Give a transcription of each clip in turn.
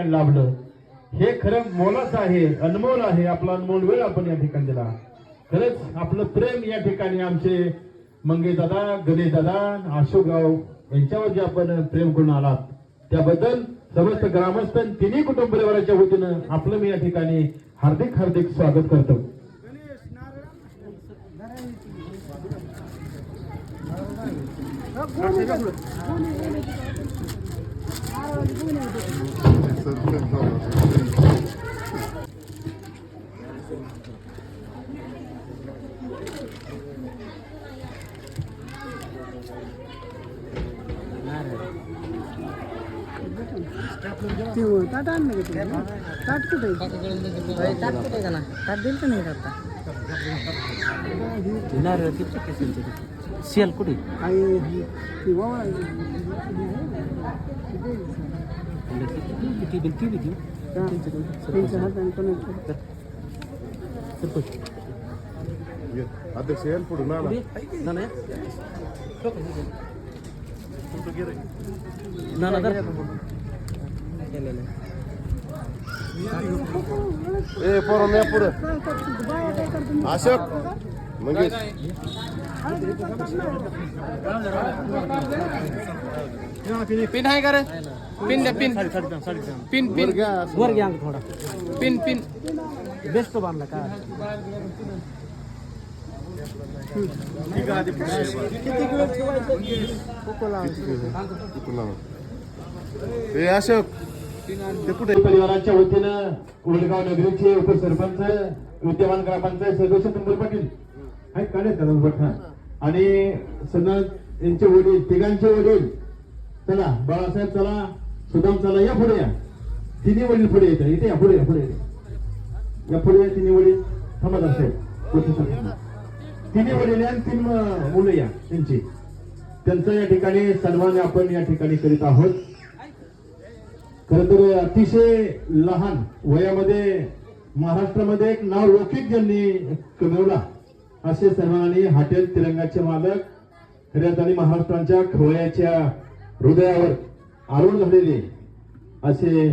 ठिकाणी लाभलं. हे खरं मोलाचं आहे अनमोल आहे आपला अनमोल वेळ आपण या ठिकाणी दिला. खरंच आपलं प्रेम या ठिकाणी आमचे मंगे दादा गणेश दादा अशोकराव यांच्यावर जे आपण प्रेम करून आलात त्याबद्दल समस्त ग्रामस्थ तिन्ही कुटुंब परिवाराच्या वतीनं आपलं मी या ठिकाणी हार्दिक हार्दिक स्वागत करतो. ते ताट आणलं का तुम्ही? ताट कुठे आहे? ताट कुठे का ना? ताट दिलं का नाही आता? नारळ किती शेल कुठे? आई ती वावा ती बिल ती बी देऊ त्यांच्या हाताने कोणाचं अध्यक्ष येईल पुढे ना ना ना ए पोरं या पुढे. अशोक मंगेश. पिन आहे का रे? पिन द्या पिन. Pin pin. वर घ्या थोडा. Pin pin. बेस्ट बांधला का? ए अशोक. ते कुठे? परिवाराच्या वतीनं उलगाव नगरीचे उपसरपंच विद्यमान ग्रामपंचायत सदस्य नंबर पाटील. आहे काढे का नंबर आणि सनद यांचे वडील तिघांचे वडील. चला बाळासाहेब चला. सुदाम चला. या पुढे या. तिन्ही वडील पुढे येतात इथे या पुढे या पुढे या. या पुढे या तिन्ही वडील. थांबत असेल तिन्ही वडील या आणि तीन मुलं या त्यांची. त्यांचा या ठिकाणी सन्मान आपण या ठिकाणी करीत आहोत. खर तर अतिशय लहान वयामध्ये महाराष्ट्रामध्ये एक नाव लौकिक ज्यांनी कमवला असे सन्मानाने हॉटेल तिरंगाचे मालक खऱ्या अर्थाने महाराष्ट्रांच्या खवळ्याच्या हृदयावर आरूढ झालेले असे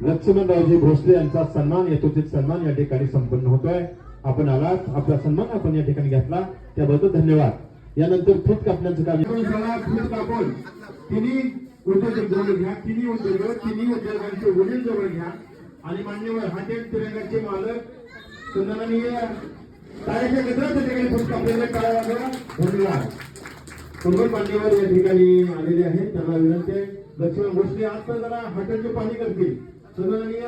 लक्ष्मणरावजी भोसले यांचा सन्मान यथोचित सन्मान या ठिकाणी संपन्न होतोय. आपण आलात आपला सन्मान आपण या ठिकाणी घेतला. त्याबद्दल धन्यवाद. यानंतर फूट कापण्याचं काम फूट कापून तिने उद्योजक जवळ घ्या. तिन्ही उद्योग तिन्ही उद्योगांचे वडील जवळ घ्या. आणि मान्यवर हॉटेल तिरंगाचे मालक. सन्माननीय ताऱ्याच्या मित्राच्या ठिकाणी फक्त आपल्याला काळाला धन्यवाद. कुंभल मान्यवर या ठिकाणी आलेले आहेत. त्यांना विनंती आहे. लक्ष्मण भोसले आज तर जरा हॉटेलचे पाणी करतील. सन्माननीय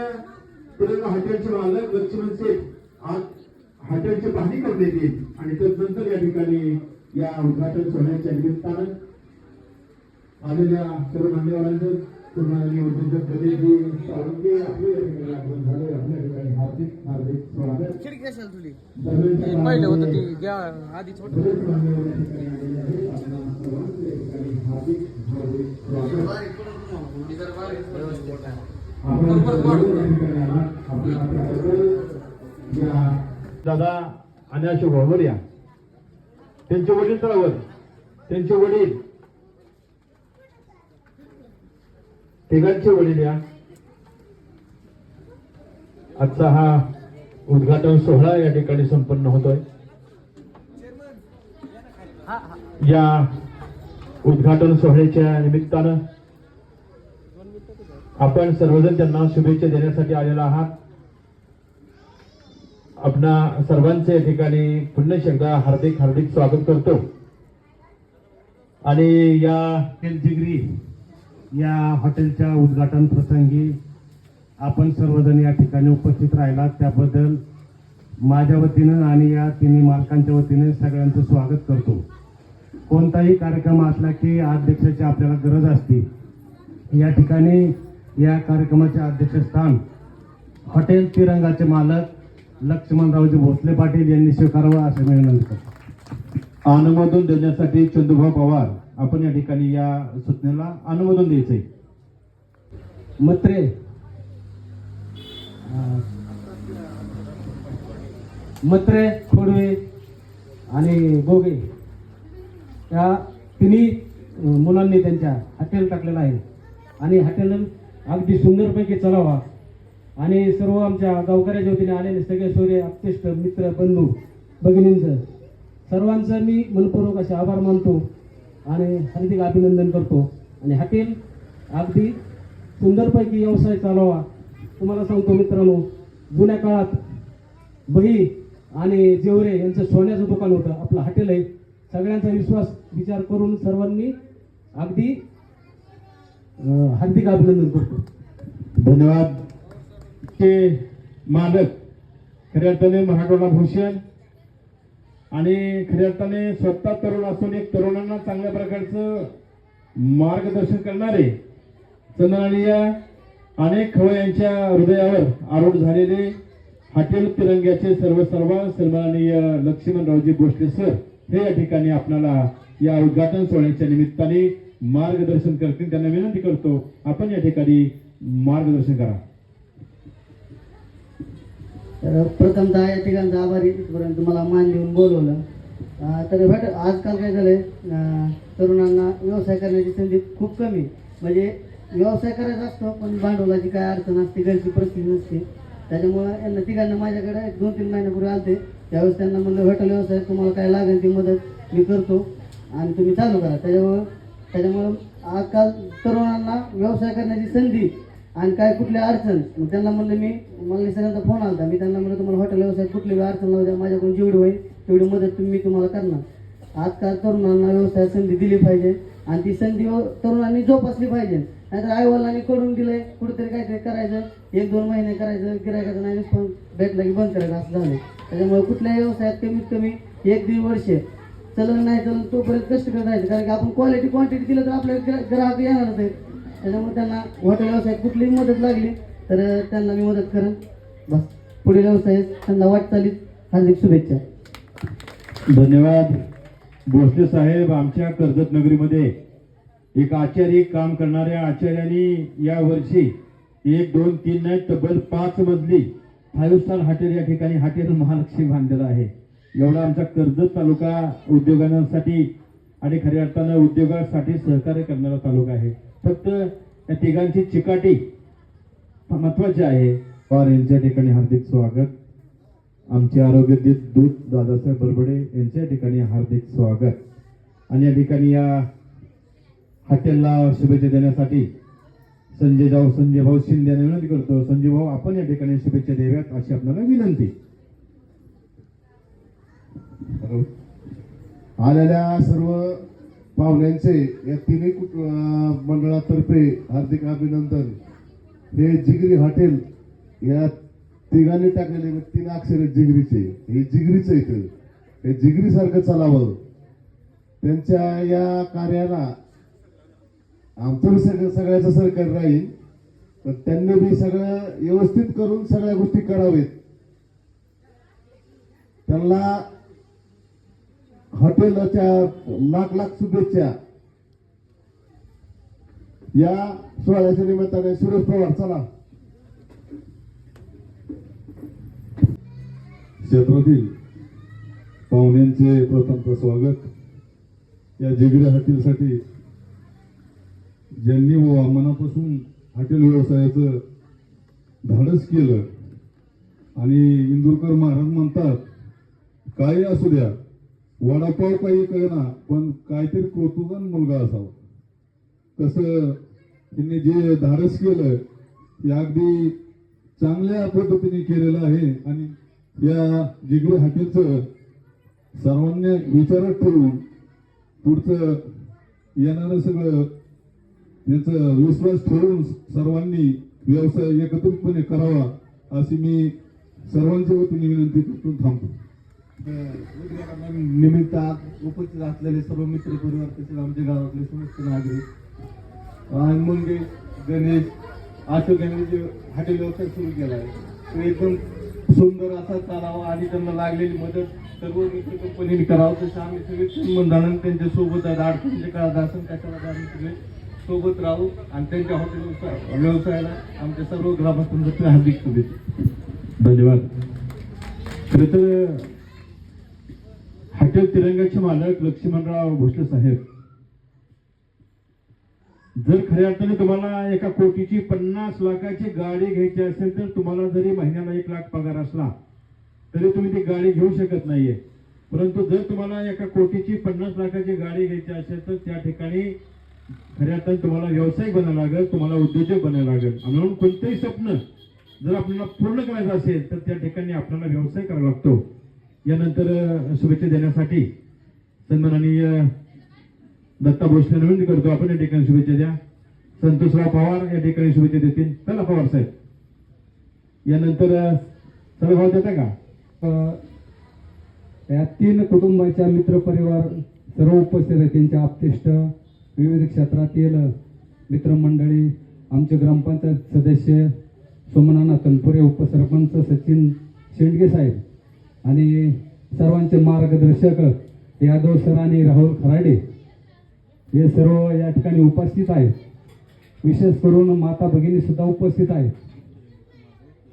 तिरंगा हॉटेलचे मालक लक्ष्मण सेठ आज हॉटेलची पाहणी करून येतील आणि त्यानंतर या ठिकाणी या उद्घाटन सोहळ्याच्या निमित्तानं आलेल्या सर्व मान्यवरांचं गणेशजी सावंगे आपले आगमन झाले आपल्या ठिकाणी हार्दिक हार्दिक स्वागत. पहिलं होतं ती. आपणा ठिकाणी हार्दिक स्वागत आपण दादा आणि अशोक भाऊवर या. त्यांचे वडील तळावर त्यांचे वडील तिघांचे वडील या. आजचा हा उद्घाटन सोहळा या ठिकाणी संपन्न होतोय. या उद्घाटन सोहळ्याच्या निमित्तानं आपण सर्वजण त्यांना शुभेच्छा देण्यासाठी आलेला आहात. आपणा सर्वांचे या ठिकाणी पुन्हा एकदा हार्दिक हार्दिक स्वागत करतो. आणि या डिग्री या हॉटेलच्या उद्घाटन प्रसंगी आपण सर्वजण या ठिकाणी उपस्थित राहिलात. त्याबद्दल माझ्या वतीनं आणि या तिन्ही मालकांच्या वतीने सगळ्यांचं स्वागत करतो. कोणताही कार्यक्रम असला की अध्यक्षाची आपल्याला गरज असते. या ठिकाणी या कार्यक्रमाचे अध्यक्षस्थान हॉटेल तिरंगाचे मालक लक्ष्मणरावजी भोसले पाटील यांनी स्वीकारावं असं मी विनंती करतो. अनुमोदन देण्यासाठी चंदुभाऊ पवार आपण या ठिकाणी या सूचनेला अनुमोदन द्यायचंय. मत्रे. मत्रे खोडवे आणि गोगे या तिन्ही मुलांनी त्यांच्या हॉटेल टाकलेलं आहे. आणि हॉटेल अगदी सुंदरपैकी चलावा. आणि सर्व आमच्या गावकऱ्याच्या वतीने आलेले सगळे सोयरे अत्यष्ट मित्र बंधू भगिनींचं सर्वांचं मी मनपूर्वक असे आभार मानतो. आणि हार्दिक अभिनंदन करतो. आणि हॉटेल अगदी सुंदरपैकी व्यवसाय चालवा. तुम्हाला सांगतो मित्रांनो जुन्या काळात बही आणि जेवरे यांचं सोन्याचं दुकान होतं. आपलं हॉटेल आहे. सगळ्यांचा विश्वास विचार करून सर्वांनी अगदी हार्दिक अभिनंदन करतो. धन्यवाद. ते मालक खऱ्या अर्थाने मराठवाडा भूषण आणि खऱ्या अर्थाने स्वतः तरुण असून एक तरुणांना चांगल्या प्रकारचं मार्गदर्शन करणारे चंदनानी या अनेक खवयांच्या हृदयावर आरूढ झालेले हॉटेल तिरंग्याचे सर्व सर्व सन्माननीय लक्ष्मणरावजी भोसले सर हे या ठिकाणी आपल्याला या उद्घाटन सोहळ्याच्या निमित्ताने मार्गदर्शन करतील. त्यांना विनंती करतो आपण या ठिकाणी मार्गदर्शन करा. तर प्रथमतः या ठिकाणचा आभारी इथपर्यंत मला मान देऊन बोलवलं. तर भेट आजकाल काय झालं आहे तरुणांना व्यवसाय करण्याची संधी खूप कमी म्हणजे व्यवसाय करायचा असतो पण भांडवलाची काय अडचण असते घरची परिस्थिती नसते. त्याच्यामुळं यांना तिघांना माझ्याकडे दोन तीन महिन्यापूर्वी आलते. त्यावेळेस त्यांना म्हणलं हॉटेल व्यवसाय तुम्हाला काय लागेल ती मदत मी करतो आणि तुम्ही चालू करा. त्याच्यामुळं त्याच्यामुळं आजकाल तरुणांना व्यवसाय करण्याची संधी आणि काय कुठल्या अडचण? मग त्यांना म्हणलं मी मला निसर्गाचा फोन आला मी त्यांना म्हणलं तुम्हाला हॉटेल व्यवसायात कुठली अडचण लावू द्या माझ्याकडून जेवढी होईल तेवढी मदत तुम्ही मी तुम्हाला करणार. आजकाल तरुणांना व्यवसाय संधी दिली पाहिजे आणि ती संधी तरुणांनी जोपासली पाहिजे. नाहीतर आईवडिलांनी करून दिलंय कुठेतरी काहीतरी करायचं एक दोन महिने करायचं गिरायकाचं नाही रिस्पॉन्स भेटला की बंद करायचं असं झालं त्याच्यामुळे कुठल्याही व्यवसायात कमीत कमी एक दीड वर्ष चलन नाही चलन तोपर्यंत कष्ट करत राहायचं. कारण की आपण क्वालिटी क्वांटिटी दिलं तर आपल्याला ग्राहक येणारच आहेत. त्याच्यामुळे त्यांना हॉटेल व्यवसायात कुठलीही मदत लागली तर त्यांना मी मदत करेन. बस. पुढील व्यवसायात त्यांना वाटचालीत हार्दिक शुभेच्छा. धन्यवाद. भोसले साहेब आमच्या कर्जत नगरीमध्ये एक आचार्य काम करणाऱ्या आचार्यांनी या वर्षी एक दोन तीन नाही तब्बल पाच मजली फाईव्ह स्टार हॉटेल या ठिकाणी हॉटेल महालक्ष्मी बांधलेलं आहे. एवढा आमचा कर्जत तालुका उद्योगांसाठी आणि खऱ्या अर्थानं उद्योगासाठी सहकार्य करणारा तालुका आहे. फक्त या तिघांची चिकाटी महत्वाची आहे. पवार यांच्या ठिकाणी हार्दिक स्वागत. आमचे आरोग्य दूत दादासाहेब बरबडे यांच्या ठिकाणी हार्दिक स्वागत. आणि या ठिकाणी या हॉटेलला शुभेच्छा देण्यासाठी संजय जाऊ संजय भाऊ शिंदे यांना विनंती करतो. संजय भाऊ आपण या ठिकाणी शुभेच्छा द्याव्यात अशी आपल्याला विनंती. आलेल्या सर्व पाहुण्यांचे या तिन्ही कुट- मंडळातर्फे हार्दिक अभिनंदन. हे जिगरी हॉटेल या तिघांनी टाकलेले तीन अक्षर जिगरीचे. हे जिगरीचं इथं. हे जिगरीसारखं चालावं. त्यांच्या या कार्याला आमचं सगळं सगळ्याचं सहकार्य राहील पण त्यांनी बी सगळं व्यवस्थित करून सगळ्या गोष्टी करावेत त्यांना हॉटेलच्या लाख लाख शुभेच्छा. या सोहळ्याच्या निमित्ताने सुरेश पवार चला. क्षेत्रातील पाहुण्यांचे प्रथम स्वागत. या जिगरी हॉटेलसाठी ज्यांनी व मनापासून हॉटेल व्यवसायाचं धाडस केलं आणि इंदुरकर महाराज म्हणतात काही असू द्या वडापाव काही कळना पण काहीतरी कौतुकान मुलगा असावा. तसं त्यांनी जे धाडस केलं ते अगदी चांगल्या पद्धतीने केलेलं आहे आणि या जिगळे हॉटेलचं सर्वांनी विचारात ठेवून पुढचं येणारं सगळं याचा विश्वास ठेवून सर्वांनी व्यवसाय एकत्रितपणे करावा अशी मी सर्वांच्या वतीने विनंती करून थांबतो. निमित्त उपस्थित असलेले सर्व मित्र परिवार तसेच आमच्या गावातले समस्त नागरिक आणि मुंगे गणेश अशोक यांनी जे हॉटेल व्यवसाय सुरू केला आहे तो एकदम सुंदर असा चालावा आणि त्यांना लागलेली मदत सर्व मित्र कंपनीने करावं. तसं आम्ही सगळे संबंधानं त्यांच्यासोबत अडचणीच्या काळात असून कशाला आम्ही सगळे सोबत राहू आणि त्यांच्या हॉटेल व्यवसायाला आमच्या सर्व ग्रामस्थांतर्फे हार्दिक शुभेच्छा. धन्यवाद. खरं तर हॉटेल तिरंगाचे मालक लक्ष्मणराव भोसले साहेब. जर खऱ्या अर्थाने तुम्हाला एका कोटीची पन्नास लाखाची गाडी घ्यायची असेल तर तुम्हाला जरी महिन्याला एक लाख पगार असला तरी तुम्ही ती गाडी घेऊ शकत नाहीये. परंतु जर तुम्हाला एका कोटीची पन्नास लाखाची गाडी घ्यायची असेल तर त्या ठिकाणी खऱ्या अर्थाने तुम्हाला व्यावसायिक बनायला लागेल तुम्हाला उद्योजक बनायला लागेल. आणि म्हणून कोणतेही स्वप्न जर आपल्याला पूर्ण करायचं असेल तर त्या ठिकाणी आपल्याला व्यवसाय करावा लागतो. यानंतर शुभेच्छा देण्यासाठी सन्माननीय दत्ता भोसले विनंती करतो. आपण या ठिकाणी शुभेच्छा द्या. संतोषराव पवार या ठिकाणी शुभेच्छा देतील. चला पवार साहेब. यानंतर सर्व सरभाव देता का? या तीन कुटुंबाच्या मित्रपरिवार सर्व उपस्थित आहे त्यांच्या आपतिष्ट विविध क्षेत्रातील मित्रमंडळी आमचे ग्रामपंचायत सदस्य सोमनाना तनपुरे उपसरपंच सचिन शेंडगे साहेब. आणि सर्वांचे मार्गदर्शक यादव सर आणि राहुल खराडे. हे सर्व या ठिकाणी उपस्थित आहेत. विशेष करून माता भगिनी सुद्धा उपस्थित आहेत.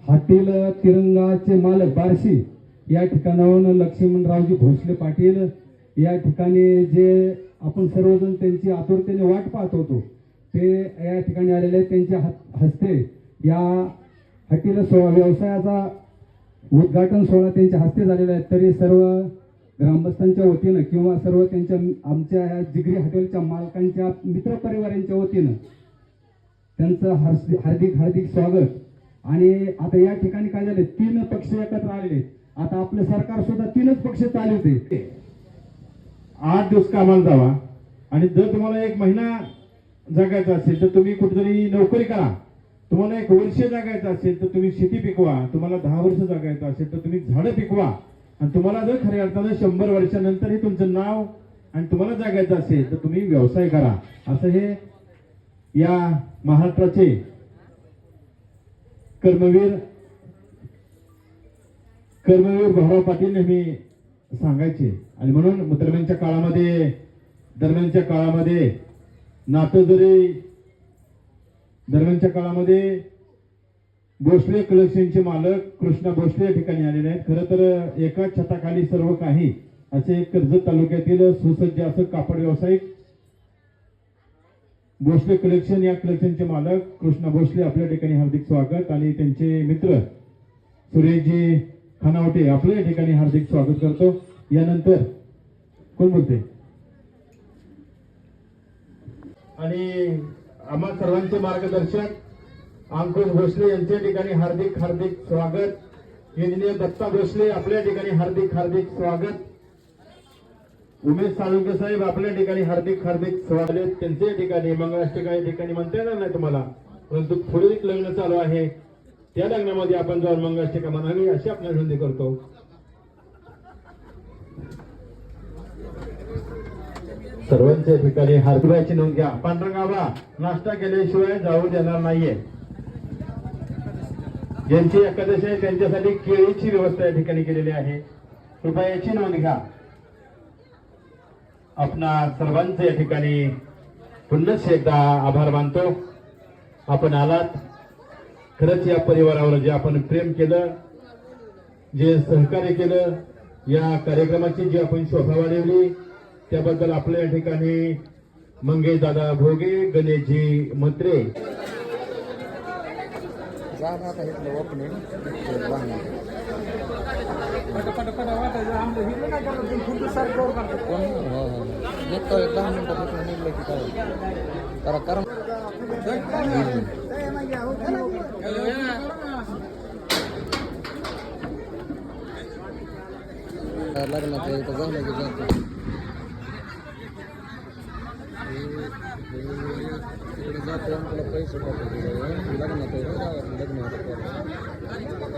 हाटील तिरंगाचे मालक बार्शी या ठिकाणाहून लक्ष्मणरावजी भोसले पाटील या ठिकाणी जे आपण सर्वजण त्यांची आतुरतेने वाट पाहत होतो ते या ठिकाणी आलेले आहेत. त्यांच्या हत- हस्ते या हटील सोहळा व्यवसायाचा उद्घाटन सोहळा त्यांच्या हस्ते झालेला आहे. तरी सर्व ग्रामस्थांच्या वतीनं किंवा सर्व त्यांच्या आमच्या या जिगरी हॉटेलच्या मालकांच्या मित्रपरिवारांच्या वतीनं त्यांचं हर्ष हार्दिक हार्दिक स्वागत. आणि आता या ठिकाणी काय झाले तीन पक्ष एकत्र आलेले आता आपलं सरकार सुद्धा तीनच पक्ष चालवते आठ दिवस कामाला जावा. आणि जर तुम्हाला एक महिना जगायचा असेल तर तुम्ही कुठेतरी नोकरी करा. तुम्हाला एक वर्ष जगायचं असेल तर तुम्ही शेती पिकवा. तुम्हाला दहा वर्ष जगायचं असेल तर तुम्ही झाडं पिकवा. आणि तुम्हाला जर खऱ्या अर्थानं शंभर वर्षानंतरही तुमचं नाव आणि तुम्हाला जगायचं असेल तर तुम्ही व्यवसाय करा. असं हे या महाराष्ट्राचे कर्मवीर कर्मवीर भाऊराव पाटील नेहमी सांगायचे. आणि म्हणून दरम्यानच्या काळामध्ये दरम्यानच्या काळामध्ये नातं जरी दरम्यानच्या काळामध्ये भोसले कलेक्शनचे मालक कृष्णा भोसले या ठिकाणी आलेले आहेत. खरं तर एका छताखाली सर्व काही असे कर्जत तालुक्यातील सुसज्ज असं कापड व्यावसायिक भोसले कलेक्शन या कलेक्शनचे मालक कृष्णा भोसले आपल्या ठिकाणी हार्दिक स्वागत आणि त्यांचे मित्र सुरेशजी खानावटे आपल्या या ठिकाणी हार्दिक स्वागत करतो. यानंतर कोण बोलते आणि आम्हा सर्वांचे मार्गदर्शक अंकुश भोसले यांच्या ठिकाणी हार्दिक हार्दिक स्वागत. इंजिनियर दत्ता भोसले आपल्या ठिकाणी हार्दिक हार्दिक स्वागत. उमेश साळुंके साहेब आपल्या ठिकाणी हार्दिक हार्दिक स्वागत. त्यांच्या ठिकाणी मंगळाष्टका या ठिकाणी म्हणता येणार नाही तुम्हाला. परंतु पुढील एक लग्न चालू आहे. त्या लग्नामध्ये आपण जाऊन मंगळाष्टका म्हणावी अशी आपल्याला विनंती करतो. सर्वांच्या ठिकाणी हार्दिकाची नोंद घ्या पांढरगावला नाश्ता केल्याशिवाय जाऊ देणार नाहीये. ज्यांची एकादशी आहे त्यांच्यासाठी केळीची व्यवस्था या ठिकाणी केलेली आहे. कृपया याची नोंद घ्या. आपणा सर्वांचे या ठिकाणी पुन्हा एकदा आभार मानतो. आपण आलात. खरंच या परिवारावर जे आपण प्रेम केलं जे सहकार्य केलं या कार्यक्रमाची जी आपण शोभा वाढवली त्याबद्दल आपल्या या ठिकाणी मंगेश दादा भोगे गणेशजी मत्रे. झाला எல்லா கோயில்களில் போய் சுற்றப்பட்டு விலகினத்தை விட விலகின இடத்துல